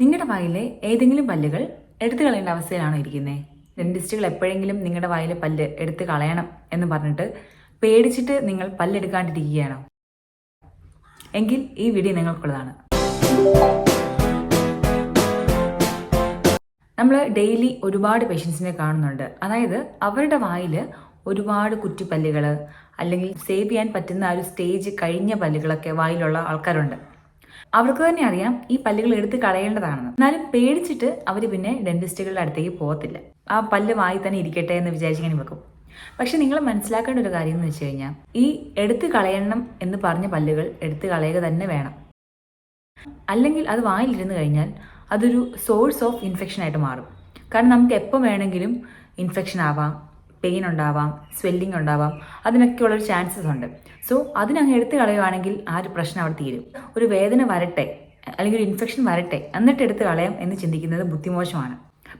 നിങ്ങളുടെ വായിലെ ഏതെങ്കിലും പല്ലുകൾ എടുത്തു കളയേണ്ട അവസ്ഥയിലാണോ ഇരിക്കുന്നത് ഡെന്റിസ്റ്റുകൾ എപ്പോഴെങ്കിലും നിങ്ങളുടെ വായിലെ പല്ല് എടുത്തു കളയണം എന്ന് പറഞ്ഞിട്ട് പേടിച്ചിട്ട് നിങ്ങൾ പല്ലെടുക്കാണ്ടിരിക്കുകയാണോ? എങ്കിൽ ഈ വീഡിയോ നിങ്ങൾക്കുള്ളതാണ്. നമ്മൾ ഡെയിലി ഒരുപാട് പേഷ്യൻസിനെ കാണുന്നുണ്ട്. അതായത് അവരുടെ വായിൽ ഒരുപാട് കുറ്റിപ്പല്ലുകൾ അല്ലെങ്കിൽ സേവ് ചെയ്യാൻ പറ്റുന്ന ആ ഒരു സ്റ്റേജ് കഴിഞ്ഞ പല്ലുകളൊക്കെ വായിലുള്ള ആൾക്കാരുണ്ട്. അവർക്ക് തന്നെ അറിയാം ഈ പല്ലുകൾ എടുത്ത് കളയേണ്ടതാണെന്ന്. എന്നാലും പേടിച്ചിട്ട് അവർ പിന്നെ ഡെന്റിസ്റ്റുകളുടെ അടുത്തേക്ക് പോകത്തില്ല. ആ പല്ല് വായി തന്നെ ഇരിക്കട്ടെ എന്ന് വിചാരിച്ചിങ്ങനെ വെക്കും. പക്ഷെ നിങ്ങൾ മനസ്സിലാക്കേണ്ട ഒരു കാര്യം എന്ന് വെച്ച് കഴിഞ്ഞാൽ ഈ എടുത്ത് കളയണം എന്ന് പറഞ്ഞ പല്ലുകൾ എടുത്ത് കളയുക തന്നെ വേണം. അല്ലെങ്കിൽ അത് വായിലിരുന്ന് കഴിഞ്ഞാൽ അതൊരു സോഴ്സ് ഓഫ് ഇൻഫെക്ഷൻ ആയിട്ട് മാറും. കാരണം നമുക്ക് എപ്പോൾ വേണമെങ്കിലും ഇൻഫെക്ഷൻ ആവാം പെയിൻ ഉണ്ടാവാം സ്വെല്ലിംഗ് ഉണ്ടാവാം അതിനൊക്കെയുള്ളൊരു ചാൻസസ് ഉണ്ട്. സോ അതിനങ്ങ് എടുത്ത് കളയുവാണെങ്കിൽ ആ ഒരു പ്രശ്നം അവിടെ തീരും. ഒരു വേദന വരട്ടെ അല്ലെങ്കിൽ ഒരു ഇൻഫെക്ഷൻ വരട്ടെ എന്നിട്ട് എടുത്ത് കളയാം എന്ന് ചിന്തിക്കുന്നത് ബുദ്ധിമോശമാണ്.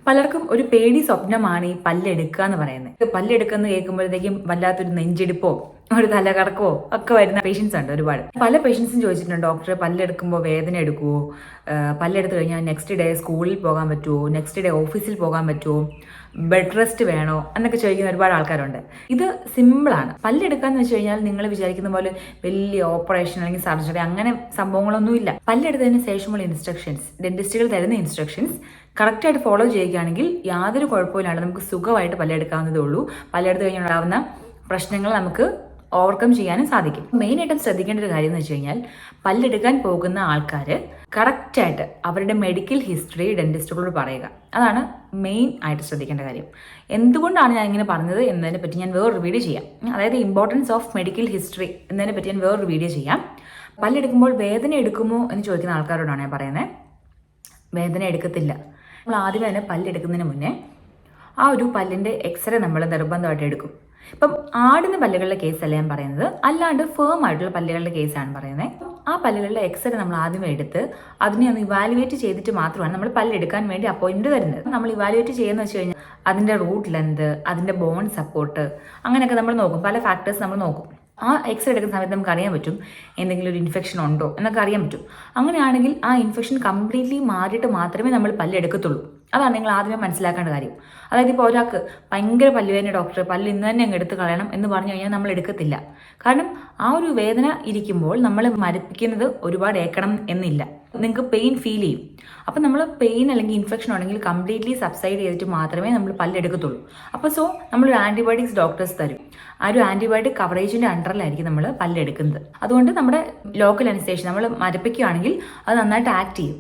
പലർക്കും ഒരു പേടി സ്വപ്നമാണ് ഈ പല്ലെടുക്കുക എന്ന് പറയുന്നത്. പല്ലെടുക്കുക എന്ന് കേൾക്കുമ്പോഴത്തേക്കും വല്ലാത്തൊരു നെഞ്ചെടുപ്പോ ഒരു തലകറക്കമോ ഒക്കെ വരുന്ന പേഷ്യൻസ് ഉണ്ട് ഒരുപാട്. പല പേഷ്യൻസും ചോദിച്ചിട്ടുണ്ട് ഡോക്ടറെ പല്ലെടുക്കുമ്പോൾ വേദന എടുക്കുമോ പല്ലെടുത്ത് കഴിഞ്ഞാൽ നെക്സ്റ്റ് ഡേ സ്കൂളിൽ പോകാൻ പറ്റുമോ നെക്സ്റ്റ് ഡേ ഓഫീസിൽ പോകാൻ പറ്റുമോ ബെഡ് റെസ്റ്റ് വേണോ? എന്നൊക്കെ ചോദിക്കുന്ന ഒരുപാട് ആൾക്കാരുണ്ട്. ഇത് സിമ്പിളാണ് പല്ലെടുക്കാന്ന് വെച്ച് കഴിഞ്ഞാൽ നിങ്ങൾ വിചാരിക്കുന്ന പോലെ വലിയ ഓപ്പറേഷൻ അല്ലെങ്കിൽ സർജറി അങ്ങനെ സംഭവങ്ങളൊന്നുമില്ല പല്ലെടുത്തതിന് ശേഷമുള്ള ഇൻസ്ട്രക്ഷൻസ് ഡെന്റിസ്റ്റുകൾ തരുന്ന ഇൻസ്ട്രക്ഷൻസ് കറക്റ്റായിട്ട് ഫോളോ ചെയ്യുകയാണെങ്കിൽ യാതൊരു കുഴപ്പമില്ലാണ്ട് നമുക്ക് സുഖമായിട്ട് പല്ലെടുക്കാവുന്നതേ ഉള്ളൂ. പല്ലെടുത്ത് കഴിഞ്ഞുണ്ടാവുന്ന പ്രശ്നങ്ങൾ നമുക്ക് ഓവർകം ചെയ്യാനും സാധിക്കും. മെയിൻ മെയിനായിട്ടും ശ്രദ്ധിക്കേണ്ട ഒരു കാര്യം എന്ന് വെച്ച് കഴിഞ്ഞാൽ പല്ലെടുക്കാൻ പോകുന്ന ആൾക്കാർ കറക്റ്റായിട്ട് അവരുടെ മെഡിക്കൽ ഹിസ്റ്ററി ഡെന്റിസ്റ്റുകളോട് പറയുക. അതാണ് മെയിൻ ആയിട്ട് ശ്രദ്ധിക്കേണ്ട കാര്യം. എന്തുകൊണ്ടാണ് ഞാൻ ഇങ്ങനെ പറഞ്ഞത് എന്നതിനെ പറ്റി ഞാൻ വേറൊരു വീഡിയോ ചെയ്യാം. അതായത് ഇമ്പോർട്ടൻസ് ഓഫ് മെഡിക്കൽ ഹിസ്റ്ററി എന്നതിനെ പറ്റി ഞാൻ വേറൊരു വീഡിയോ ചെയ്യാം. പല്ലെടുക്കുമ്പോൾ വേദന എടുക്കുമോ എന്ന് ചോദിക്കുന്ന ആൾക്കാരോടാണ് ഞാൻ പറയുന്നത് വേദന എടുക്കത്തില്ല. നമ്മൾ ആദ്യം തന്നെ പല്ലെടുക്കുന്നതിന് മുന്നേ ആ ഒരു പല്ലിന്റെ എക്സ്റേ നമ്മൾ നിർബന്ധമായിട്ട് എടുക്കും. ഇപ്പം ആടുന്ന പല്ലുകളുടെ കേസല്ല ഞാൻ പറയുന്നത്? അല്ലാണ്ട് ഫേം ആയിട്ടുള്ള പല്ലുകളുടെ കേസാണ് പറയുന്നത് ആ പല്ലുകളുടെ എക്സ്റേ നമ്മൾ ആദ്യം എടുത്ത് അതിനെ ഒന്ന് ഇവാലുവേറ്റ് ചെയ്തിട്ട് മാത്രമാണ് നമ്മൾ പല്ലെടുക്കാൻ വേണ്ടി അപ്പോയിന്റ് തരുന്നത്. നമ്മൾ ഇവാലുവേറ്റ് ചെയ്യുന്ന വെച്ച് കഴിഞ്ഞാൽ അതിന്റെ റൂട്ട് ലെന്ത് അതിന്റെ ബോൺ സപ്പോർട്ട് അങ്ങനെയൊക്കെ നമ്മൾ നോക്കും. പല ഫാക്ടേഴ്സ് നമ്മൾ നോക്കും. ആ എക്സ്റേ എടുക്കുന്ന സമയത്ത് നമുക്ക് അറിയാൻ പറ്റും എന്തെങ്കിലും ഒരു ഇൻഫെക്ഷൻ ഉണ്ടോ എന്നൊക്കെ അറിയാൻ പറ്റും. അങ്ങനെയാണെങ്കിൽ ആ ഇൻഫെക്ഷൻ കംപ്ലീറ്റ്ലി മാറിയിട്ട് മാത്രമേ നമ്മൾ പല്ലെടുക്കത്തുള്ളൂ അതാണ് നിങ്ങൾ ആദ്യമേ മനസ്സിലാക്കേണ്ട കാര്യം. അതായത് ഇപ്പോൾ ഒരാൾക്ക് ഭയങ്കര പല്ലുവേദന ഡോക്ടർ പല്ല് ഇന്ന് തന്നെ അങ്ങ് എടുത്ത് കളയണം എന്ന് പറഞ്ഞു കഴിഞ്ഞാൽ നമ്മൾ എടുക്കത്തില്ല. കാരണം ആ ഒരു വേദന ഇരിക്കുമ്പോൾ നമ്മൾ മരിപ്പിക്കുന്നത് ഒരുപാട് ഏക്കണം എന്നില്ല. നിങ്ങൾക്ക് പെയിൻ ഫീൽ ചെയ്യും. അപ്പം നമ്മൾ പെയിൻ അല്ലെങ്കിൽ ഇൻഫെക്ഷൻ ഉണ്ടെങ്കിൽ കംപ്ലീറ്റ്ലി സബ്സൈഡ് ചെയ്തിട്ട് മാത്രമേ നമ്മൾ പല്ല് എടുക്കത്തുള്ളൂ. അപ്പോൾ സോ നമ്മളൊരു ആന്റിബയോട്ടിക്സ് ഡോക്ടേഴ്സ് തരും. ആ ഒരു ആന്റിബയോട്ടിക് കവറേജിന്റെ അണ്ടറിലായിരിക്കും നമ്മൾ പല്ല് എടുക്കുന്നത്. അതുകൊണ്ട് നമ്മുടെ ലോക്കൽ അനസ്തേഷൻ നമ്മൾ മരപ്പിക്കുകയാണെങ്കിൽ അത് നന്നായിട്ട് ആക്ട് ചെയ്യും.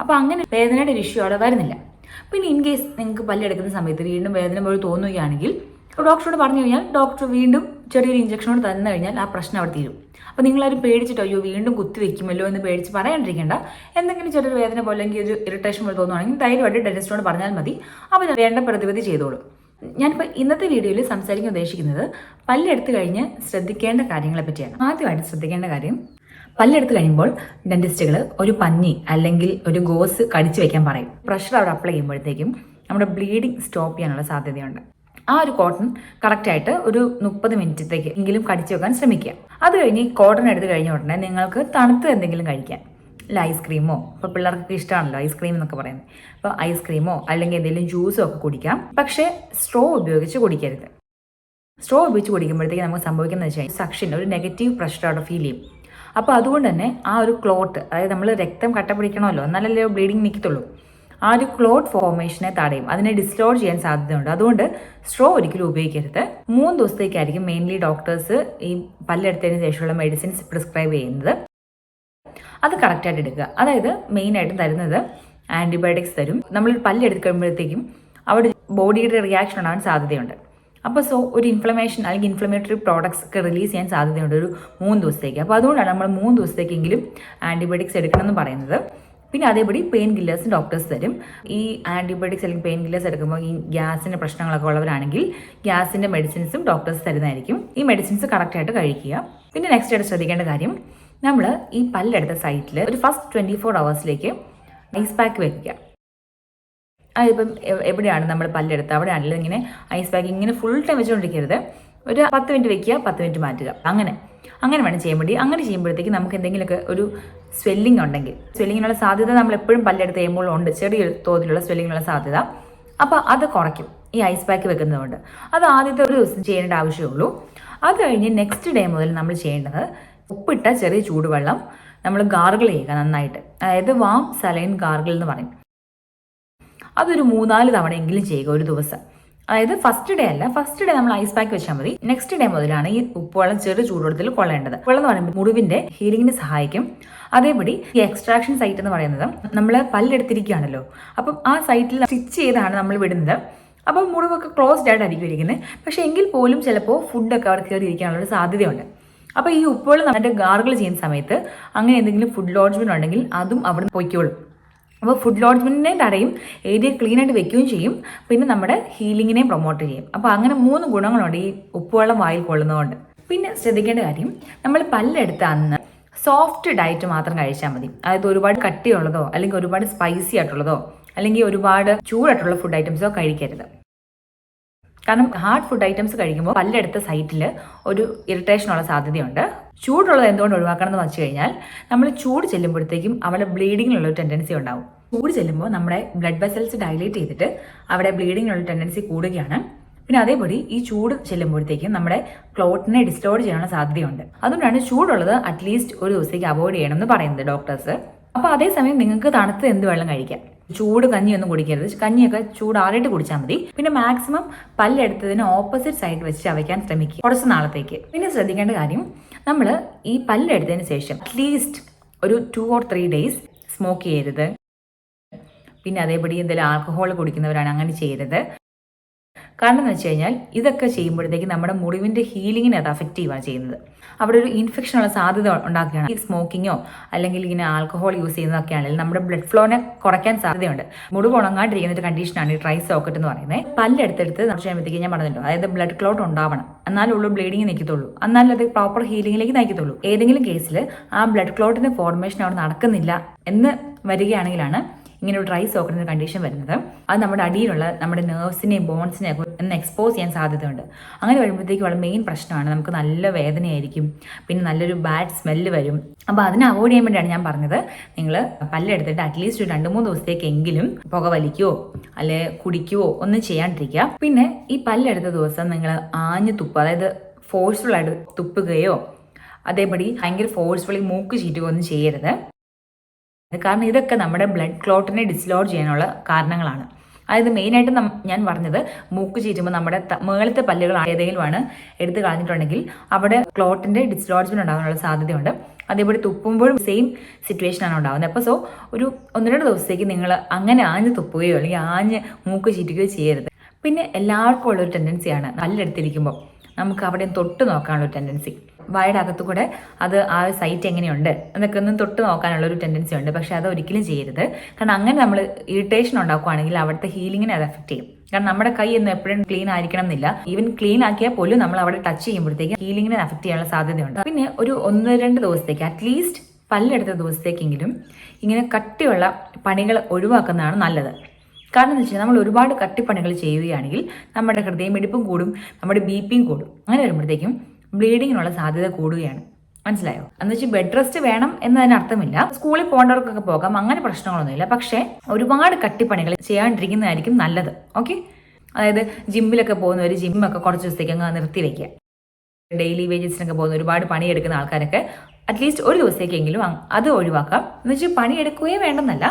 അപ്പോൾ അങ്ങനെ വേദനയുടെ ഒരു ഇഷ്യൂ അവിടെ വരുന്നില്ല. പിന്നെ ഇൻ കേസ് നിങ്ങൾക്ക് പല്ലെടുക്കുന്ന സമയത്ത് വീണ്ടും വേദന പോലെ തോന്നുകയാണെങ്കിൽ ഡോക്ടറോട് പറഞ്ഞു കഴിഞ്ഞാൽ ഡോക്ടർ വീണ്ടും ചെറിയൊരു ഇഞ്ചക്ഷനോട് തന്നു കഴിഞ്ഞാൽ ആ പ്രശ്നം അവിടെ തീരും. അപ്പോൾ നിങ്ങളാരും പേടിച്ചിട്ടോ അയ്യോ വീണ്ടും കുത്തി വെക്കുമല്ലോ എന്ന് പേടിച്ച് പറയാണ്ടിരിക്കേണ്ട. എന്തെങ്കിലും ചെറിയൊരു വേദന പോലെ അല്ലെങ്കിൽ ഒരു ഇറിറ്റേഷൻ പോലെ തോന്നുവാണെങ്കിൽ ധൈര്യമായിട്ട് ഡെന്റിസ്റ്റിനോട് പറഞ്ഞാൽ മതി. അവർ വേണ്ട പ്രതിവിധി ചെയ്തോളും. ഞാനിപ്പോൾ ഇന്നത്തെ വീഡിയോയിൽ സംസാരിക്കാൻ ഉദ്ദേശിക്കുന്നത് പല്ലെടുത്തു കഴിഞ്ഞ് ശ്രദ്ധിക്കേണ്ട കാര്യങ്ങളെ പറ്റിയാണ്. ആദ്യമായിട്ട് ശ്രദ്ധിക്കേണ്ട കാര്യം പല്ലെടുത്ത് കഴിയുമ്പോൾ ഡെന്റിസ്റ്റുകൾ ഒരു പഞ്ഞി അല്ലെങ്കിൽ ഒരു ഗോസ് കടിച്ചു വെക്കാൻ പറയും. പ്രഷർ അവിടെ അപ്ലൈ ചെയ്യുമ്പോഴത്തേക്കും നമ്മുടെ ബ്ലീഡിങ് സ്റ്റോപ്പ് ചെയ്യാനുള്ള സാധ്യതയുണ്ട്. ആ ഒരു കോട്ടൺ കറക്റ്റായിട്ട് ഒരു മുപ്പത് മിനിറ്റത്തേക്ക് എങ്കിലും കടിച്ചു വെക്കാൻ ശ്രമിക്കുക. അത് കഴിഞ്ഞ് ഈ കോട്ടൺ എടുത്ത് കഴിഞ്ഞ ഉടനെ നിങ്ങൾക്ക് തണുത്ത് എന്തെങ്കിലും കഴിക്കാം. അല്ല ഐസ്ക്രീമോ ഇപ്പോൾ പിള്ളേർക്കൊക്കെ ഇഷ്ടമാണല്ലോ ഐസ്ക്രീം എന്നൊക്കെ പറയുന്നത്. അപ്പോൾ ഐസ്ക്രീമോ അല്ലെങ്കിൽ എന്തെങ്കിലും ജ്യൂസോ ഒക്കെ കുടിക്കാം. പക്ഷേ സ്ട്രോ ഉപയോഗിച്ച് കുടിക്കരുത്. സ്ട്രോ ഉപയോഗിച്ച് കുടിക്കുമ്പോഴത്തേക്ക് നമുക്ക് സംഭവിക്കുന്നത് വെച്ചാൽ സക്ഷൻ ഒരു നെഗറ്റീവ് പ്രഷർ അവിടെ ഫീൽ ചെയ്യും. അപ്പോൾ അതുകൊണ്ട് തന്നെ ആ ഒരു ക്ലോട്ട് അതായത് നമ്മൾ രക്തം കട്ട പിടിക്കണമല്ലോ എന്നാലല്ലേ ബ്ലീഡിങ് നിൽക്കത്തുള്ളൂ ആ ഒരു ക്ലോട്ട് ഫോർമേഷനെ തടയും. അതിനെ ഡിസ്ലോഡ് ചെയ്യാൻ സാധ്യതയുണ്ട്. അതുകൊണ്ട് സ്ട്രോ ഒരിക്കലും ഉപയോഗിക്കരുത്. മൂന്ന് ദിവസത്തേക്കായിരിക്കും മെയിൻലി ഡോക്ടേഴ്സ് ഈ പല്ലെടുത്തതിന് ശേഷമുള്ള മെഡിസിൻസ് പ്രിസ്ക്രൈബ് ചെയ്യുന്നത്. അത് കറക്റ്റായിട്ട് എടുക്കുക. അതായത് മെയിനായിട്ടും തരുന്നത് ആന്റിബയോട്ടിക്സ് തരും. നമ്മൾ പല്ലെടുക്കുമ്പോഴത്തേക്കും അവിടെ ബോഡിയുടെ റിയാക്ഷൻ ഉണ്ടാകാൻ സാധ്യതയുണ്ട്. അപ്പോൾ സോ ഒരു ഇൻഫ്ലമേഷൻ അല്ലെങ്കിൽ ഇൻഫ്ലമേറ്ററി പ്രോഡക്ട്സ് ഒക്കെ റിലീസ് ചെയ്യാൻ സാധ്യതയുണ്ട് ഒരു മൂന്ന് ദിവസത്തേക്ക്. അപ്പോൾ അതുകൊണ്ടാണ് നമ്മൾ മൂന്ന് ദിവസത്തേക്കെങ്കിലും ആന്റിബയോട്ടിക്സ് എടുക്കണം എന്ന് പറയുന്നത്. പിന്നെ അതേപടി പെയിൻ കില്ലേഴ്സ് ഡോക്ടേഴ്സ് തരും. ഈ ആന്റിബയോട്ടിക്സ് അല്ലെങ്കിൽ പെയിൻ കില്ലേഴ്സ് എടുക്കുമ്പോൾ ഈ ഗ്യാസിന്റെ പ്രശ്നങ്ങളൊക്കെ ഉള്ളവരാണെങ്കിൽ ഗ്യാസിന്റെ മെഡിസിൻസും ഡോക്ടേഴ്സ് തരുന്നതായിരിക്കും. ഈ മെഡിസിൻസ് കറക്റ്റായിട്ട് കഴിക്കുക. പിന്നെ നെക്സ്റ്റ് ആയിട്ട് ശ്രദ്ധിക്കേണ്ട കാര്യം നമ്മൾ ഈ പല്ലെടുത്ത സൈറ്റിൽ ഒരു ഫസ്റ്റ് ട്വന്റി ഫോർ അവേഴ്സിലേക്ക് ഐസ് പാക്ക് വെക്കുക. അതിപ്പം എവിടെയാണ് നമ്മൾ പല്ലെടുത്ത്? അവിടെയാണെങ്കിലും ഇങ്ങനെ ഐസ് പാക്ക് ഇങ്ങനെ ഫുൾ ടൈം വെച്ചുകൊണ്ടിരിക്കരുത് ഒരു പത്ത് മിനിറ്റ് വെക്കുക പത്ത് മിനിറ്റ് മാറ്റുക. അങ്ങനെ. അങ്ങനെ വേണം ചെയ്യാൻ വേണ്ടി. അങ്ങനെ ചെയ്യുമ്പോഴത്തേക്ക് നമുക്ക് എന്തെങ്കിലുമൊക്കെ ഒരു സ്വെല്ലിംഗ് ഉണ്ടെങ്കിൽ. സ്വെല്ലിങ്ങിനുള്ള സാധ്യത നമ്മൾ എപ്പോഴും പല്ലെടുത്ത് ചെയ്യുമ്പോഴും ഉണ്ട്. ചെറിയ തോതിലുള്ള സ്വെല്ലിങ്ങിനുള്ള സാധ്യത. അപ്പോൾ അത് കുറയ്ക്കും. ഈ ഐസ് പാക്ക് വെക്കുന്നതുകൊണ്ട്. അത് ആദ്യത്തെ ഒരു ദിവസം ചെയ്യേണ്ട ആവശ്യമുള്ളൂ. അത് കഴിഞ്ഞ് നെക്സ്റ്റ് ഡേ മുതൽ നമ്മൾ ചെയ്യേണ്ടത് ഉപ്പിട്ട ചെറിയ ചൂടുവെള്ളം നമ്മൾ ഗാർഗിൾ ചെയ്യുക നന്നായിട്ട്. അതായത് വാം സലൈൻ ഗാർഗിൾ എന്ന് പറയും. അതൊരു മൂന്നാൽ തവണയെങ്കിലും ചെയ്യുക ഒരു ദിവസം. അതായത് ഫസ്റ്റ് ഡേ അല്ല ഫസ്റ്റ് ഡേ നമ്മൾ ഐസ് പാക്ക് വെച്ചാൽ മതി. നെക്സ്റ്റ് ഡേ മുതലാണ് ഈ ഉപ്പുവെള്ളം ചെറു ചൂടുവെള്ളത്തിൽ കൊള്ളേണ്ടത്. വെള്ളം എന്ന് പറയുമ്പോൾ മുറിവിന്റെ ഹീലിംഗിന് സഹായിക്കും. അതേപടി ഈ എക്സ്ട്രാക്ഷൻ സൈറ്റ് എന്ന് പറയുന്നത് നമ്മൾ പല്ലെടുത്തിരിക്കുകയാണല്ലോ. അപ്പം ആ സൈറ്റിൽ സ്റ്റിച്ച് ചെയ്താണ് നമ്മൾ വിടുന്നത്. അപ്പം മുറിവൊക്കെ ക്ലോസ്ഡ് ആയിട്ടായിരിക്കും ഇരിക്കുന്നത്. പക്ഷേ എങ്കിൽ പോലും ചിലപ്പോൾ ഫുഡൊക്കെ അവിടെ കയറി ഇരിക്കാനുള്ള സാധ്യതയുണ്ട്. അപ്പോൾ ഈ ഉപ്പുവെള്ളം നമ്മുടെ ഗാർഗിൾ ചെയ്യുന്ന സമയത്ത് അങ്ങനെ എന്തെങ്കിലും ഫുഡ് ലോഡ്ജ്മെന്റ് ഉണ്ടെങ്കിൽ അതും അവിടെ പൊയ്ക്കോളും. അപ്പോൾ ഫുഡ് ലോഡ്ജ്മെന്റിനെ തടയും ഏരിയ ക്ലീൻ ആയിട്ട് വെക്കുകയും ചെയ്യും. പിന്നെ നമ്മുടെ ഹീലിങ്ങിനെ പ്രൊമോട്ട് ചെയ്യും. അപ്പോൾ അങ്ങനെ മൂന്ന് ഗുണങ്ങളുണ്ട് ഈ ഉപ്പുവെള്ളം വായിൽ കൊള്ളുന്നതുകൊണ്ട്. പിന്നെ ശ്രദ്ധിക്കേണ്ട കാര്യം നമ്മൾ പല്ലെടുത്ത അന്ന് സോഫ്റ്റ് ഡയറ്റ് മാത്രം കഴിച്ചാൽ മതി. അതായത് ഒരുപാട് കട്ടിയുള്ളതോ അല്ലെങ്കിൽ ഒരുപാട് സ്പൈസി ആയിട്ടുള്ളതോ അല്ലെങ്കിൽ ഒരുപാട് ചൂടായിട്ടുള്ള ഫുഡ് ഐറ്റംസോ കഴിക്കരുത്. കാരണം ഹാർഡ് ഫുഡ് ഐറ്റംസ് കഴിക്കുമ്പോൾ പല്ലെടുത്ത സൈറ്റിൽ ഒരു ഇറിറ്റേഷനുള്ള സാധ്യതയുണ്ട്. ചൂടുള്ളത് എന്തുകൊണ്ട് ഒഴിവാക്കണം എന്ന് വെച്ച് കഴിഞ്ഞാൽ നമ്മൾ ചൂട് ചെല്ലുമ്പോഴത്തേക്കും അവിടെ ബ്ലീഡിങ്ങിനുള്ള ഒരു ടെൻഡൻസി ഉണ്ടാവും. ചൂട് ചെല്ലുമ്പോൾ നമ്മുടെ ബ്ലഡ് വെസൽസ് ഡയലേറ്റ് ചെയ്തിട്ട് അവിടെ ബ്ലീഡിങ്ങിനുള്ള ടെൻഡൻസി കൂടുകയാണ്. പിന്നെ അതേപടി ഈ ചൂട് ചെല്ലുമ്പോഴത്തേക്കും നമ്മുടെ ക്ലോട്ടിനെ ഡിസ്റ്റോർഡ് ചെയ്യാനുള്ള സാധ്യതയുണ്ട്. അതുകൊണ്ടാണ് ചൂടുള്ളത് അറ്റ്ലീസ്റ്റ് ഒരു ദിവസത്തേക്ക് അവോയ്ഡ് ചെയ്യണം എന്ന് പറയുന്നത് ഡോക്ടേഴ്സ് അപ്പോൾ അതേസമയം നിങ്ങൾക്ക് തണുത്ത് എന്ത് വെള്ളം കഴിക്കാം. ചൂട് കഞ്ഞിയൊന്നും കുടിക്കരുത്. കഞ്ഞിയൊക്കെ ചൂടാറിയിട്ട് കുടിച്ചാൽ മതി. പിന്നെ മാക്സിമം പല്ലെടുത്തതിന് ഓപ്പോസിറ്റ് സൈഡ് വെച്ച് ചവയ്ക്കാൻ ശ്രമിക്കുക കുറച്ച് നാളത്തേക്ക്. പിന്നെ ശ്രദ്ധിക്കേണ്ട കാര്യം നമ്മൾ ഈ പല്ലെടുത്തതിന് ശേഷം അറ്റ്ലീസ്റ്റ് ഒരു two or three days smoke ചെയ്യരുത്. പിന്നെ അതേപടി എന്തെങ്കിലും ആൽക്കഹോൾ കുടിക്കുന്നവരാണ് അങ്ങനെ ചെയ്യരുത്. കാരണം എന്ന് വെച്ച് കഴിഞ്ഞാൽ ഇതൊക്കെ ചെയ്യുമ്പോഴത്തേക്ക് നമ്മുടെ മുറിവിന്റെ ഹീലിങ്ങിനെ അത് അഫക്റ്റീവാണ് ചെയ്യുന്നത്. അവിടെ ഒരു ഇൻഫെക്ഷൻ ഇൻഫെക്ഷനുള്ള സാധ്യത ഉണ്ടാക്കുകയാണ്. ഈ സ്മോക്കിങ്ങോ അല്ലെങ്കിൽ ഇങ്ങനെ ആൽക്കഹോൾ യൂസ് ചെയ്യുന്നതൊക്കെ ആണെങ്കിൽ നമ്മുടെ ബ്ലഡ് ഫ്ലോനെ കുറയ്ക്കാൻ സാധ്യതയുണ്ട്. മുടിവ് ഉണങ്ങാണ്ടിരിക്കുന്ന ഒരു കണ്ടീഷനാണ് ഈ ട്രൈ സോക്കറ്റ് എന്ന് പറയുന്നത്. പല്ലെടുത്തെടുത്ത് നമ്മൾ കഴിയുമ്പോഴത്തേക്ക് ഞാൻ പറഞ്ഞല്ലോ അതായത് ബ്ലഡ് ക്ലോട്ട് ഉണ്ടാവണം. എന്നാലുള്ളൂ ബ്ലീഡിങ് നിൽക്കത്തുള്ളൂ എന്നാലും അത് പ്രോപ്പർ ഹീലിംഗിലേക്ക് നയിക്കത്തുള്ളൂ. ഏതെങ്കിലും കേസിൽ ആ ബ്ലഡ് ക്ലോട്ടിന്റെ ഫോർമേഷൻ അവിടെ നടക്കുന്നില്ല എന്ന് വരികയാണെങ്കിലാണ് ഇങ്ങനെ ഒരു ഡ്രൈ സോക്കറ്റിന്റെ കണ്ടീഷൻ വരുന്നത്. അത് നമ്മുടെ അടിയിലുള്ള നമ്മുടെ നെർവ്സിനെയും ബോൺസിനെയും ഒന്ന് എക്സ്പോസ് ചെയ്യാൻ സാധ്യതയുണ്ട്. അങ്ങനെ വരുമ്പോഴത്തേക്കും വളരെ മെയിൻ പ്രശ്നമാണ്. നമുക്ക് നല്ല വേദനയായിരിക്കും. പിന്നെ നല്ലൊരു ബാഡ് സ്മെല്ല് വരും. അപ്പോൾ അതിനെ അവോയ്ഡ് ചെയ്യാൻ വേണ്ടിയാണ് ഞാൻ പറഞ്ഞത്. നിങ്ങൾ പല്ലെടുത്തിട്ട് അറ്റ്ലീസ്റ്റ് ഒരു രണ്ട് മൂന്ന് ദിവസത്തേക്കെങ്കിലും പുക വലിക്കുകയോ അല്ലെ കുടിക്കുകയോ ഒന്നും ചെയ്യാണ്ടിരിക്കുക. പിന്നെ ഈ പല്ലെടുത്ത ദിവസം നിങ്ങൾ ആഞ്ഞു തുപ്പ് അതായത് ഫോഴ്സ്ഫുൾ ആയിട്ട് തുപ്പുകയോ അതേപടി ഭയങ്കര ഫോഴ്സ്ഫുള്ളി മൂക്ക് ചീറ്റുകയോ ഒന്നും ചെയ്യരുത്. കാരണം ഇതൊക്കെ നമ്മുടെ ബ്ലഡ് ക്ലോട്ടിനെ ഡിസ്ലോഡ് ചെയ്യാനുള്ള കാരണങ്ങളാണ്. അതായത് മെയിനായിട്ട് ഞാൻ പറഞ്ഞത് മൂക്ക് ചീറ്റുമ്പോൾ നമ്മുടെ മേളത്തെ പല്ലുകൾ ഏതെങ്കിലുമാണ് എടുത്തു കളഞ്ഞിട്ടുണ്ടെങ്കിൽ അവിടെ ക്ലോട്ടിന്റെ ഡിസ്ലോഡ്ജ്മെന്റ് ഉണ്ടാകാനുള്ള സാധ്യതയുണ്ട്. അതേപോലെ തുപ്പുമ്പോഴും സെയിം സിറ്റുവേഷൻ ആണ് ഉണ്ടാകുന്നത് അപ്പോൾ സോ ഒരു ഒന്ന് രണ്ട് ദിവസത്തേക്ക് നിങ്ങൾ അങ്ങനെ ആഞ്ഞ് തുപ്പുകയോ അല്ലെങ്കിൽ ആഞ്ഞ് മൂക്ക് ചീറ്റുകയോ ചെയ്യരുത്. പിന്നെ എല്ലാവർക്കും ഉള്ളൊരു ടെൻഡൻസിയാണ് പല്ലെടുത്തിരിക്കുമ്പോൾ നമുക്ക് അവിടെ തൊട്ട് നോക്കാനുള്ള ടെൻഡൻസി വായുടെ അകത്തു കൂടെ അത് ആ സൈറ്റ് എങ്ങനെയുണ്ട് എന്നൊക്കെ ഒന്ന് തൊട്ട് നോക്കാനുള്ള ഒരു ടെൻഡൻസി ഉണ്ട്. പക്ഷെ അത് ഒരിക്കലും ചെയ്യരുത്. കാരണം അങ്ങനെ നമ്മൾ ഇറിറ്റേഷൻ ഉണ്ടാക്കുകയാണെങ്കിൽ അവിടുത്തെ ഹീലിങ്ങിനെ അത് എഫക്ട് ചെയ്യും. കാരണം നമ്മുടെ കൈ ഒന്നും എപ്പോഴും ക്ലീൻ ആയിരിക്കണം എന്നില്ല. ഈവൻ ക്ലീൻ ആക്കിയാൽ പോലും നമ്മൾ അവിടെ ടച്ച് ചെയ്യുമ്പോഴത്തേക്ക് ഹീലിങ്ങിനെ അഫക്ട് ചെയ്യാനുള്ള സാധ്യതയുണ്ട്. പിന്നെ ഒരു ഒന്ന് രണ്ട് ദിവസത്തേക്ക് അറ്റ്ലീസ്റ്റ് പല്ലെടുത്ത ദിവസത്തേക്കെങ്കിലും ഇങ്ങനെ കട്ടിയുള്ള പണികൾ ഒഴിവാക്കുന്നതാണ് നല്ലത്. കാരണം എന്ന് വെച്ചാൽ നമ്മൾ ഒരുപാട് കട്ടിപ്പണികൾ ചെയ്യുകയാണെങ്കിൽ നമ്മുടെ ഹൃദയമിടിപ്പും കൂടും നമ്മുടെ ബി പിയും കൂടും. അങ്ങനെ വരുമ്പോഴത്തേക്കും ബ്ലീഡിങ്ങിനുള്ള സാധ്യത കൂടുകയാണ്. മനസ്സിലായോ? എന്ന് വെച്ചാൽ ബെഡ് റെസ്റ്റ് വേണം എന്നതിന് അർത്ഥമില്ല. സ്കൂളിൽ പോകേണ്ടവർക്കൊക്കെ പോകാം അങ്ങനെ പ്രശ്നങ്ങളൊന്നുമില്ല. പക്ഷേ ഒരുപാട് കട്ടിപ്പണികൾ ചെയ്യാണ്ടിരിക്കുന്നതായിരിക്കും നല്ലത്. ഓക്കെ? അതായത് ജിമ്മിലൊക്കെ പോകുന്നവർ ജിമ്മൊക്കെ കുറച്ച് ദിവസത്തേക്ക് അങ്ങ് നിർത്തി വെക്കുക ഡെയിലി വേജസിനൊക്കെ പോകുന്ന ഒരുപാട് പണിയെടുക്കുന്ന ആൾക്കാരൊക്കെ അറ്റ്ലീസ്റ്റ് ഒരു ദിവസത്തേക്കെങ്കിലും അത് ഒഴിവാക്കാം. എന്ന് വെച്ചാൽ പണിയെടുക്കുകയേ വേണ്ടെന്നല്ല.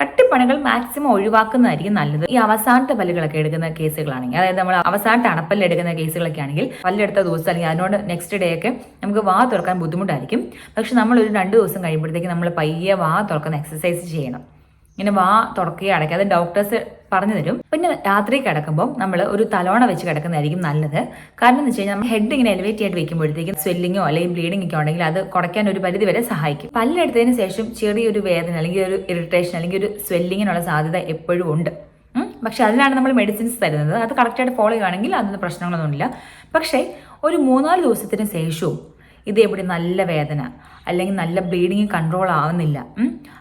കട്ടിപ്പണികൾ മാക്സിമം ഒഴിവാക്കുന്നതായിരിക്കും നല്ലത്. ഈ അവസാനത്തെ പല്ലുകളൊക്കെ എടുക്കുന്ന കേസുകളാണെങ്കിൽ അതായത് നമ്മൾ അവസാനത്തെ അണപ്പല്ല് എടുക്കുന്ന കേസുകളൊക്കെ ആണെങ്കിൽ പല്ലെടുത്ത ദിവസം അല്ലെങ്കിൽ അതിനോട് നെക്സ്റ്റ് ഡേ ഒക്കെ നമുക്ക് വാ തുറക്കാൻ ബുദ്ധിമുട്ടായിരിക്കും. പക്ഷെ നമ്മൾ ഒരു രണ്ട് ദിവസം കഴിയുമ്പോഴത്തേക്ക് നമ്മൾ പയ്യെ വാ തുറക്കുന്ന എക്സസൈസ് ചെയ്യണം. ഇങ്ങനെ വാ തുറക്കുകയും അടയ്ക്കുക. അത് ഡോക്ടേഴ്സ് പറഞ്ഞു തരും. പിന്നെ രാത്രി കിടക്കുമ്പോൾ നമ്മൾ ഒരു തലോണ വെച്ച് കിടക്കുന്നതായിരിക്കും നല്ലത്. കാരണം എന്ന് വെച്ച് കഴിഞ്ഞാൽ നമ്മൾ ഹെഡ് ഇങ്ങനെ എലിവേറ്റ് ആയിട്ട് വെക്കുമ്പോഴത്തേക്കും സ്വെല്ലിങ്ങോ അല്ലെങ്കിൽ ബ്ലീഡിംഗ് ഒക്കെ ഉണ്ടെങ്കിൽ അത് കുറയ്ക്കാൻ ഒരു പരിധി വരെ സഹായിക്കും. പല്ലെടുത്തതിന് ശേഷം ചെറിയൊരു വേദന അല്ലെങ്കിൽ ഒരു ഇറിറ്റേഷൻ അല്ലെങ്കിൽ ഒരു സ്വെല്ലിങ്ങിനുള്ള സാധ്യത എപ്പോഴും ഉണ്ട്. പക്ഷെ അതിനാണ് നമ്മൾ മെഡിസിൻസ് തരുന്നത്. അത് കറക്റ്റായിട്ട് ഫോളോ ചെയ്യുകയാണെങ്കിൽ അതൊന്നും പ്രശ്നങ്ങളൊന്നുമില്ല. പക്ഷേ ഒരു മൂന്നാൽ ദിവസത്തിന് ശേഷവും ഇത് എവിടെ നല്ല വേദന അല്ലെങ്കിൽ നല്ല ബ്ലീഡിങ് കൺട്രോൾ ആവുന്നില്ല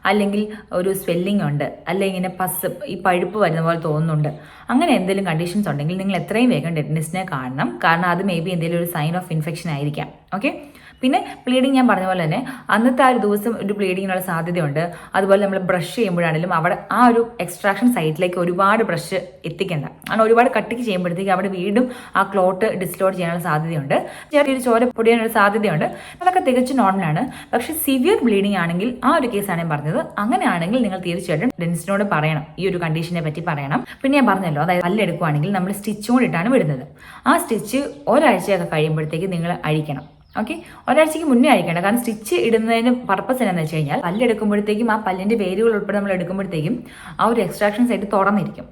അല്ലെങ്കിൽ ഒരു സ്വെല്ലിംഗ് ഉണ്ട് അല്ലെങ്കിൽ ഇങ്ങനെ പസ് ഈ പഴുപ്പ് വരുന്ന പോലെ തോന്നുന്നുണ്ട്. അങ്ങനെ എന്തെങ്കിലും കണ്ടീഷൻസ് ഉണ്ടെങ്കിൽ നിങ്ങൾ എത്രയും വേഗം ഡെറ്റിനിസ്റ്റിനെ കാണണം. കാരണം അത് മേ ബി എന്തെങ്കിലും ഒരു സൈൻ ഓഫ് ഇൻഫെക്ഷൻ ആയിരിക്കാം. ഓക്കെ പിന്നെ ബ്ലീഡിങ് ഞാൻ പറഞ്ഞ പോലെ തന്നെ അന്നത്തെ ആ ഒരു ദിവസം ഒരു ബ്ലീഡിങ്ങിനുള്ള സാധ്യതയുണ്ട്. അതുപോലെ നമ്മൾ ബ്രഷ് ചെയ്യുമ്പോഴാണെങ്കിലും അവിടെ ആ ഒരു എക്സ്ട്രാക്ഷൻ സൈറ്റിലേക്ക് ഒരുപാട് ബ്രഷ് എത്തിക്കേണ്ട. അങ്ങനെ ഒരുപാട് കട്ടിക്ക് ചെയ്യുമ്പോഴത്തേക്ക് അവിടെ വീണ്ടും ആ ക്ലോട്ട് ഡിസ്ലോഡ് ചെയ്യാനുള്ള സാധ്യതയുണ്ട്. ചെറിയൊരു ചോര പൊടിയാനുള്ള സാധ്യതയുണ്ട്. അതൊക്കെ തികച്ചും നോർമലാണ് പക്ഷെ സിവിയർ ബ്ലീഡിങ് ആണെങ്കിൽ ആ ഒരു കേസാണ് ഞാൻ പറഞ്ഞത്. അങ്ങനെയാണെങ്കിൽ നിങ്ങൾ തീർച്ചയായിട്ടും ഡെൻസിനോട് പറയണം. ഈ ഒരു കണ്ടീഷനെ പറ്റി പറയണം. പിന്നെ ഞാൻ പറഞ്ഞല്ലോ അതായത് പല്ലെടുക്കുവാണെങ്കിൽ നമ്മൾ സ്റ്റിച്ച് കൊണ്ടിട്ടാണ് വിടുന്നത്. ആ സ്റ്റിച്ച് ഒരാഴ്ചയൊക്കെ കഴിയുമ്പോഴത്തേക്ക് നിങ്ങൾ അഴിക്കണം. ഓക്കെ ഒരാഴ്ചയ്ക്ക് മുന്നേ അയക്കേണ്ട കാരണം സ്റ്റിച്ച് ഇടുന്നതിന് പർപ്പസ് എന്താണെന്ന് വെച്ച് കഴിഞ്ഞാൽ പല്ലെടുക്കുമ്പോഴത്തേക്കും ആ പല്ലിന്റെ വേരുകൾ ഉൾപ്പെടെ നമ്മൾ എടുക്കുമ്പോഴത്തേക്കും ആ ഒരു എക്സ്ട്രാക്ഷൻ സൈറ്റ് തുറന്നിരിക്കും.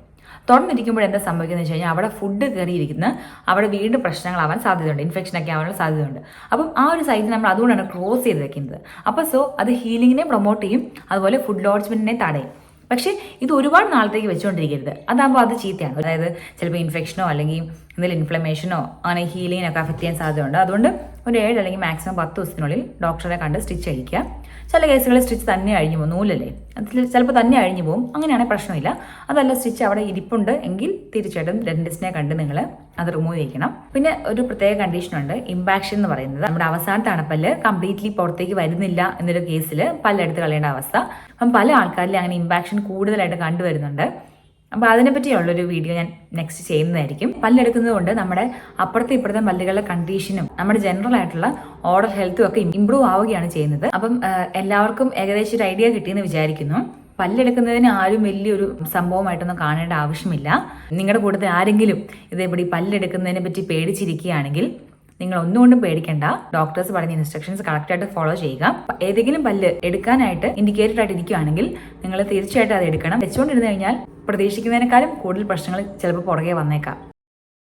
തുറന്നിരിക്കുമ്പോൾ എന്താ സംഭവിക്കുന്നത് വെച്ച് കഴിഞ്ഞാൽ അവിടെ ഫുഡ് കയറിയിരിക്കുന്ന അവിടെ വീണ്ടും പ്രശ്നങ്ങളാവാൻ സാധ്യതയുണ്ട്. ഇൻഫെക്ഷൻ ഒക്കെ ആവാനുള്ള സാധ്യതയുണ്ട്. അപ്പം ആ ഒരു സൈറ്റ് നമ്മൾ അതുകൊണ്ടാണ് ക്ലോസ് ചെയ്ത് വെക്കുന്നത്. അപ്പോൾ സോ അത് ഹീലിങ്ങിനെ പ്രൊമോട്ട് ചെയ്യും. അതുപോലെ ഫുഡ് ലോഡ്ജ്മെന്റിനെ തടയും. പക്ഷേ ഇത് ഒരുപാട് നാളത്തേക്ക് വെച്ചുകൊണ്ടിരിക്കരുത് അതാകുമ്പോൾ അത് ചീത്തയാണ് അതായത് ചിലപ്പോൾ ഇൻഫെക്ഷനോ അല്ലെങ്കിൽ എന്തെങ്കിലും ഇൻഫ്ലമേഷനോ അങ്ങനെ ഹീലിങ്ങിനൊക്കെ അഫക്റ്റ് ചെയ്യാൻ സാധ്യതയുണ്ട്. അതുകൊണ്ട് ഒരു ഏഴ് അല്ലെങ്കിൽ മാക്സിമം പത്ത് ദിവസത്തിനുള്ളിൽ ഡോക്ടറെ കണ്ട് സ്റ്റിച്ച് അഴിക്കുക ചില കേസുകളിൽ സ്റ്റിച്ച് തന്നെ അഴിഞ്ഞു പോകും നൂലല്ലേ? അതിൽ ചിലപ്പോൾ തന്നെ അഴിഞ്ഞു പോകും അങ്ങനെയാണെങ്കിൽ പ്രശ്നമില്ല. അതല്ല സ്റ്റിച്ച് അവിടെ ഇരിപ്പുണ്ട് എങ്കിൽ തീർച്ചയായിട്ടും ഡെന്റിസ്റ്റിനെ കണ്ട് നിങ്ങൾ അത് റിമൂവ് ചെയ്യണം പിന്നെ ഒരു പ്രത്യേക കണ്ടീഷനുണ്ട് ഇമ്പാക്ഷൻ എന്ന് പറയുന്നത്. നമ്മുടെ അവസാന അണപ്പല്ല് കംപ്ലീറ്റ്ലി പുറത്തേക്ക് വരുന്നില്ല എന്നൊരു കേസിൽ പല്ലെടുത്ത് കളയേണ്ട അവസ്ഥ. അപ്പം പല ആൾക്കാരിലും അങ്ങനെ ഇമ്പാക്ഷൻ കൂടുതലായിട്ട് കണ്ടുവരുന്നുണ്ട്. അപ്പോൾ അതിനെപ്പറ്റിയുള്ളൊരു വീഡിയോ ഞാൻ നെക്സ്റ്റ് ചെയ്യുന്നതായിരിക്കും. പല്ലെടുക്കുന്നത് കൊണ്ട് നമ്മുടെ അപ്പുറത്തെ ഇപ്പുറത്തെ പല്ലുകളുടെ കണ്ടീഷനും നമ്മുടെ ജനറൽ ആയിട്ടുള്ള ഓർഡർ ഹെൽത്തും ഒക്കെ ഇമ്പ്രൂവ് ആവുകയാണ് ചെയ്യുന്നത്. അപ്പം എല്ലാവർക്കും ഏകദേശം ഒരു ഐഡിയ കിട്ടിയെന്ന് വിചാരിക്കുന്നു. പല്ലെടുക്കുന്നതിന് ആരും വലിയൊരു സംഭവമായിട്ടൊന്നും കാണേണ്ട ആവശ്യമില്ല. നിങ്ങളുടെ കൂട്ടത്തിൽ ആരെങ്കിലും ഇതേപടി പല്ലെടുക്കുന്നതിനെ പറ്റി പേടിച്ചിരിക്കുകയാണെങ്കിൽ നിങ്ങൾ ഒന്നുകൊണ്ടും പേടിക്കേണ്ട. ഡോക്ടേഴ്സ് പറഞ്ഞ ഇൻസ്ട്രക്ഷൻസ് കറക്റ്റ് ആയിട്ട് ഫോളോ ചെയ്യുക. ഏതെങ്കിലും പല്ല് എടുക്കാനായിട്ട് ഇൻഡിക്കേറ്റഡ് ആയിട്ട് ഇരിക്കുകയാണെങ്കിൽ നിങ്ങൾ തീർച്ചയായിട്ടും അത് എടുക്കണം. വെച്ചുകൊണ്ടിരുന്നു കഴിഞ്ഞാൽ പ്രതീക്ഷിക്കുന്നതിനേക്കാളും കൂടുതൽ പ്രശ്നങ്ങൾ ചിലപ്പോൾ പുറകെ വന്നേക്കാം.